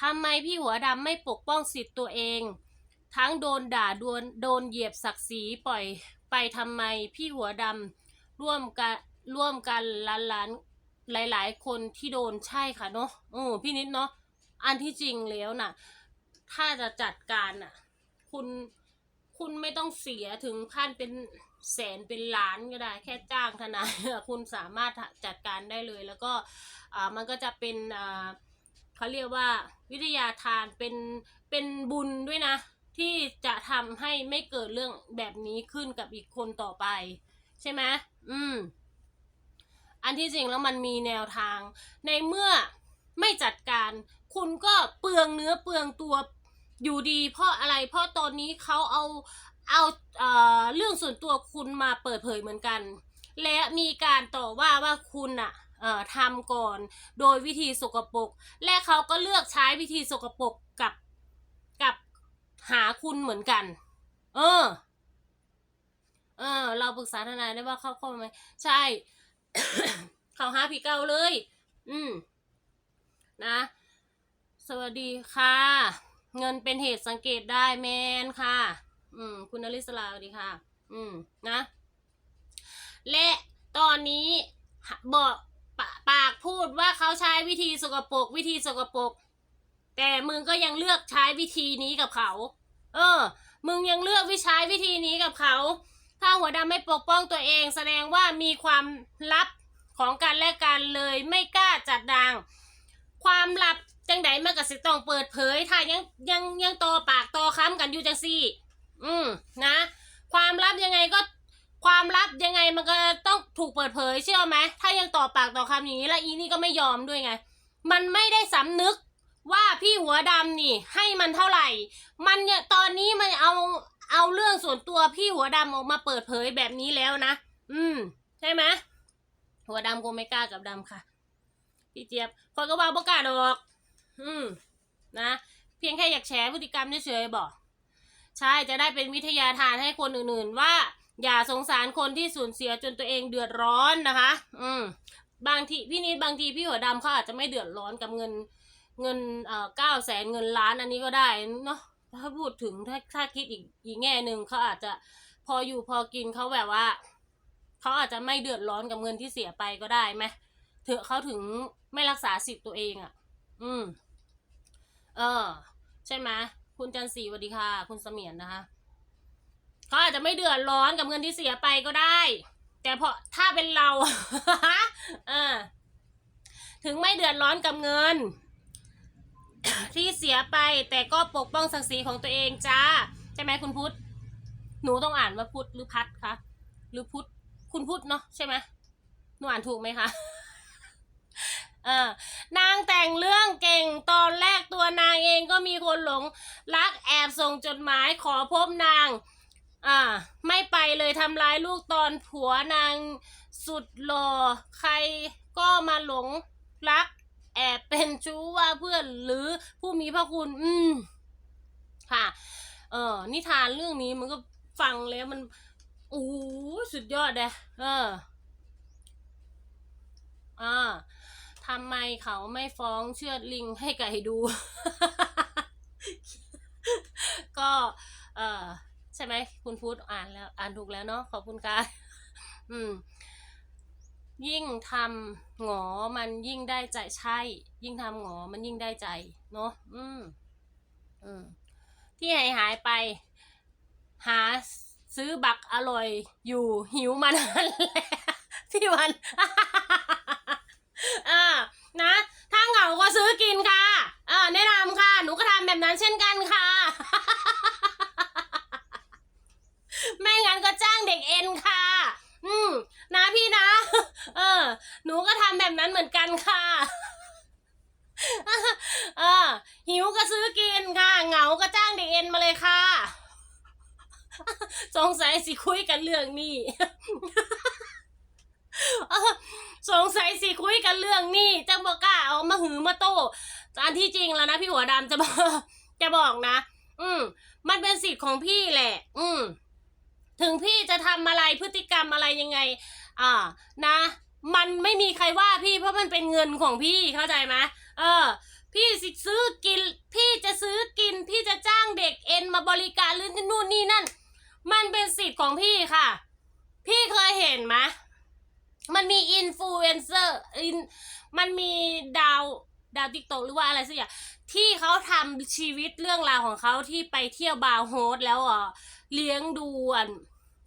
ทำไมพี่หัวดำไม่ปกป้องสิทธิ์ตัวเอง ทั้งโดนด่าโดนโดนเหยียบศักดิ์ศรีปล่อยไปทำไมพี่หัวดำร่วมกันร่วมกันล้านล้านหลาย ๆ คนที่โดนใช่ค่ะเนาะเออพี่นิดเนาะอันที่จริงแล้วน่ะ ถ้าจะจัดการน่ะ คุณคุณไม่ต้องเสียถึงขั้นเป็นแสนเป็นล้านก็ได้ แค่จ้างทนายคุณสามารถจัดการได้เลย แล้วก็อ่ามันก็จะเป็นอ่า เขาเรียกว่าวิทยาทานเป็นเป็นบุญด้วยนะ ที่จะทำให้ไม่เกิดเรื่องแบบนี้ขึ้นกับอีกคนต่อไป ใช่ไหมอืม อันที่จริงแล้วมันมีแนวทาง ในเมื่อไม่จัดการ คุณก็เปลืองเนื้อเปลืองตัวอยู่ดี เพราะอะไรเพราะตอนนี้เขาเอาเอาเอ่อเรื่องส่วนตัวคุณมาเปิดเผยเหมือนกัน และมีการต่อว่าว่าคุณน่ะ ทำก่อน โดยวิธีสกปรกและเขาก็เลือกใช้วิธีสกปรกกับกับหาคุณเหมือนกัน เออ เออ เราปรึกษาทนายได้ว่าเข้าข้อไหมใช่ เขาหาพี่เก่าเลย อืม นะ สวัสดีค่ะ เงินเป็นเหตุสังเกตได้แมนค่ะ อืม คุณนริศลาสวัสดีค่ะ อืม นะ และตอนนี้บอก ปปากพูดว่าเขาใช้วิธีสกปรกวิธีสกปรกแต่มึงก็ยังเลือกใช้วิธีนี้กับเขา เออ มึงยังเลือกวิใช้วิธีนี้กับเขา ถ้าหัวดำไม่ปกป้องตัวเอง แสดงว่ามีความลับของกันและกันเลยไม่กล้าจัดดัง ความลับจังไดมันก็สิต้องเปิดเผย ถ้ายังยังยังตอปากตอค้ำกันอยู่จังซี่ อืมนะ ความลับยังไงก็ ความลับยังไงมันก็ต้องถูกเปิดเผยเชื่อไหมถ้ายังต่อปากต่อคำอย่างนี้แล้วอีนี่ก็ไม่ยอมด้วยไง มันไม่ได้สำนึกว่าพี่หัวดำนี่ ให้มันเท่าไหร่ มันเนี่ยตอนนี้มันเอาเอาเรื่องส่วนตัวพี่หัวดำออกมาเปิดเผยแบบนี้แล้วนะ อืม ใช่ไหมหัวดำคงไม่กล้ากับดำค่ะ พี่เจี๊ยบคนก็ว่าบ่กล้าดอก อืม นะ เพียงแค่อยากแชร์พฤติกรรมเฉยๆบอก ใช่จะได้เป็นวิทยาทานให้คนอื่นๆว่า อย่าสงสารคนที่สูญเสียจนตัวเองเดือดร้อนนะคะ อืม บางทีพี่นิดบางทีพี่หัวดำเขาอาจจะไม่เดือดร้อนกับเงินเงินเอ่อเก้าแสนเงินล้านอันนี้ก็ได้เนาะถ้าพูดถึงถ้าถ้าคิดอีกอีกแง่หนึ่งเขาอาจจะพออยู่พอกินเขาแบบว่าเขาอาจจะไม่เดือดร้อนกับเงินที่เสียไปก็ได้ไหมเถอะเขาถึงไม่รักษาสิทธิ์ตัวเองอะ่ะ อืม เออ ใช่ไหมคุณจันทรีสวัสดีค่ะ คุณเสมียนนะคะ เขาอาจจะไม่เดือดร้อนกับเงินที่เสียไปก็ได้ แต่พอถ้าเป็นเราเออถึงไม่เดือดร้อนกับเงิน ที่เสียไปแต่ก็ปกป้องศักดิ์ศรีของตัวเองจ้าใช่ไหมคุณพุทธหนูต้องอ่านว่าพุทธหรือพัดคะหรือพุทธคุณพุทธเนาะใช่ไหมหนูอ่านถูกไหมคะเออนางแต่งเรื่องเก่งตอนแรกตัวนางเองก็มีคนหลงรักแอบส่งจดหมายขอพบนาง อ่า ไม่ไปเลยทำร้ายลูกตอนผัวนางสุดหล่อใครก็มาหลงรัก แอบเป็นชู้ว่าเพื่อนหรือผู้มีพระคุณ อืม ค่ะ เออนิทานเรื่องนี้มันก็ฟังแล้วมันโอ้สุดยอดเลยเอออ่าทำไมเขาไม่ฟ้องเชือดลิงให้ไก่ดู ก็ เออใช่ไหมคุณพูดอ่านแล้วอ่านถูกแล้วเนาะขอบคุณค่ะอืม ยิ่งทำหงอมันยิ่งได้ใจใช่ ยิ่งทำหงอมันยิ่งได้ใจ เนาะอืมอืมที่หายหายไป หาซื้อบักอร่อยอยู่หิวมานานแล้วพี่วันอ่านะ ถ้าเหงาก็ซื้อกินค่ะอ่าแนะนำค่ะ หนูก็ทำแบบนั้นเช่นกันค่ะ ไม่งั้นก็จ้าง เอ็นค่ะ อืม นะพี่นะ เออ หนูก็ทำแบบนั้นเหมือนกันค่ะเออหิวก็ซื้อกินค่ะ เหงาก็จ้างเด็กเอ็นมาเลยค่ะ สงสัยสิคุยกันเรื่องนี้สงสัยสิคุยกันเรื่องนี้จังบอกกล้าเอามาหือมาโต้อันที่จริงแล้วนะพี่หัวดำจะบอกจะบอกนะ อืม มันเป็นสิทธิ์ของพี่แหละ อืม ถึงพี่จะทำอะไรพฤติกรรมอะไรยังไง อ่านะ มันไม่มีใครว่าพี่เพราะมันเป็นเงินของพี่เข้าใจไหมเออ พี่สิซื้อกิน พี่จะซื้อกิน พี่จะจ้างเด็กเอ็นมาบริการหรือนู่นนี่นั่น มันเป็นสิทธิ์ของพี่ค่ะ พี่เคยเห็นไหมมันมีอินฟลูเอนเซอร์อินมันมีดาว ดาวติ๊กตอกหรือว่าอะไรสักอย่างที่เขาทำชีวิตเรื่องราวของเขาที่ไปเที่ยวบาร์โฮสแล้วอะเลี้ยงดูอัน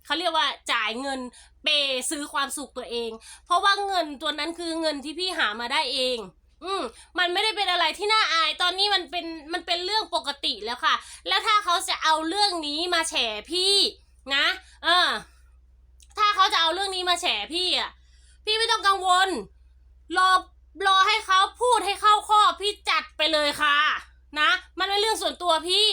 เขาเรียกว่าจ่ายเงินเปซื้อความสุขตัวเอง เพราะว่าเงินตัวนั้นคือเงินที่พี่หามาได้เอง อืมมันไม่ได้เป็นอะไรที่น่าอาย ตอนนี้มันเป็นมันเป็นเรื่องปกติแล้วค่ะ แล้วถ้าเขาจะเอาเรื่องนี้มาแฉพี่นะ เออ ถ้าเขาจะเอาเรื่องนี้มาแฉพี่อะ พี่ไม่ต้องกังวล รอ รอให้เขาพูดให้เข้าข้อพี่จัดไปเลยค่ะ นะ มันเป็นเรื่องส่วนตัวพี่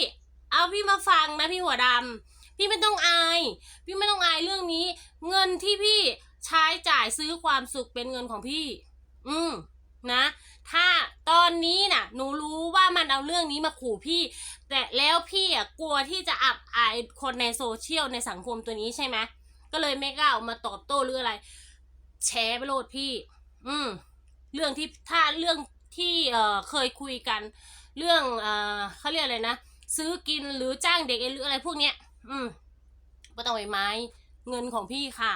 เอาพี่มาฟังนะพี่หัวดำพี่ไม่ต้องอาย พี่ไม่ต้องอายเรื่องนี้ เงินที่พี่ใช้จ่ายซื้อความสุขเป็นเงินของพี่ อืมนะ ถ้าตอนนี้น่ะ หนูรู้ว่ามันเอาเรื่องนี้มาขู่พี่ แต่แล้วพี่อะกลัวที่จะอับอายคนในโซเชียลในสังคมตัวนี้ใช่ไหมก็เลยไม่กล้าออกมาตอบโต้หรืออะไรแชร์ไปโลดพี่ อืม เรื่องที่ถ้าเรื่องที่เอ่อเคยคุยกัน เรื่องเอ่อเขาเรียกอะไรนะซื้อกินหรือจ้างเด็กหรืออะไรพวกเนี้ย อืมไม่ต้องไปไม้เงินของพี่ค่ะ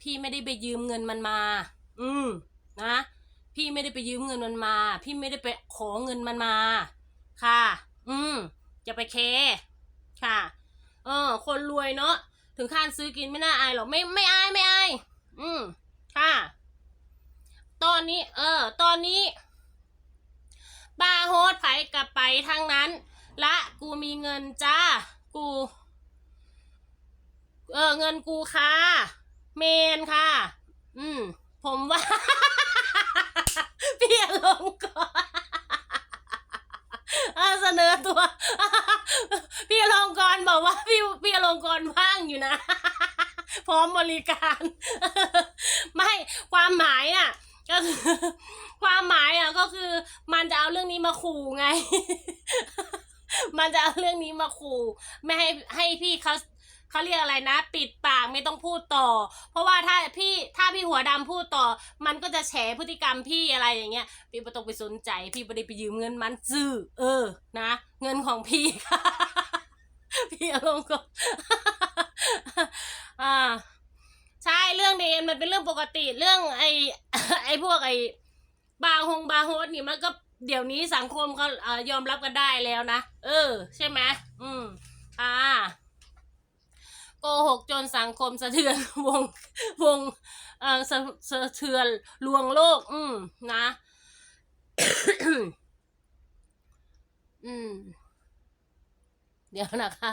พี่ไม่ได้ไปยืมเงินมันมา อืมนะ พี่ไม่ได้ไปยืมเงินมันมา พี่ไม่ได้ไปขอเงินมันมา ค่ะ อืมจะไปเคค่ะ เออ คนรวยเนาะถึงขั้นซื้อกินไม่น่าอายหรอกไม่ไม่อายไม่อายอืมค่ะ ตอนนี้ เออ ตอนนี้ บาร์โฮสไผกลับไปทางนั้น ละกูมีเงินจ้า กู เออ เงินกูค่ะ เมนค่ะ อืม ผมว่าพี่อลงก่อนเออเสนอตัว พี่อลงกรณ์บอกว่าพี่พี่อลงกรณ์ว่างอยู่นะ พร้อมบริการ ไม่ความหมายอะ ก็คือความหมายอะก็คือมันจะเอาเรื่องนี้มาขู่ไง มันจะเอาเรื่องนี้มาขู่ ไม่ให้ให้พี่เขาเขาเรียกอะไรนะ ปิดปากไม่ต้องพูดต่อ เพราะว่าถ้าพี่ถ้าพี่หัวดำพูดต่อ มันก็จะแฉพฤติกรรมพี่อะไรอย่างเงี้ยพี่ไม่ต้องไปสนใจพี่ไม่ได้ไปยืมเงินมันซื้อเออ นะ เงินของพี่ค่ะพี่อารมณ์ก็อ่าใช่เรื่องเดนมันเป็นเรื่องปกติเรื่องไอ ไอพวกไอบาฮงบาโฮสนี่มันก็เดี๋ยวนี้สังคมเขาเอ่อยอมรับกันได้แล้วนะ เออ ใช่ไหมอืม อ่า โกหกจนสังคมสะเทือนวงวงเอ่อสะสะเทือนลวงโลก อืม นะ อืม เดี๋ยวนะคะ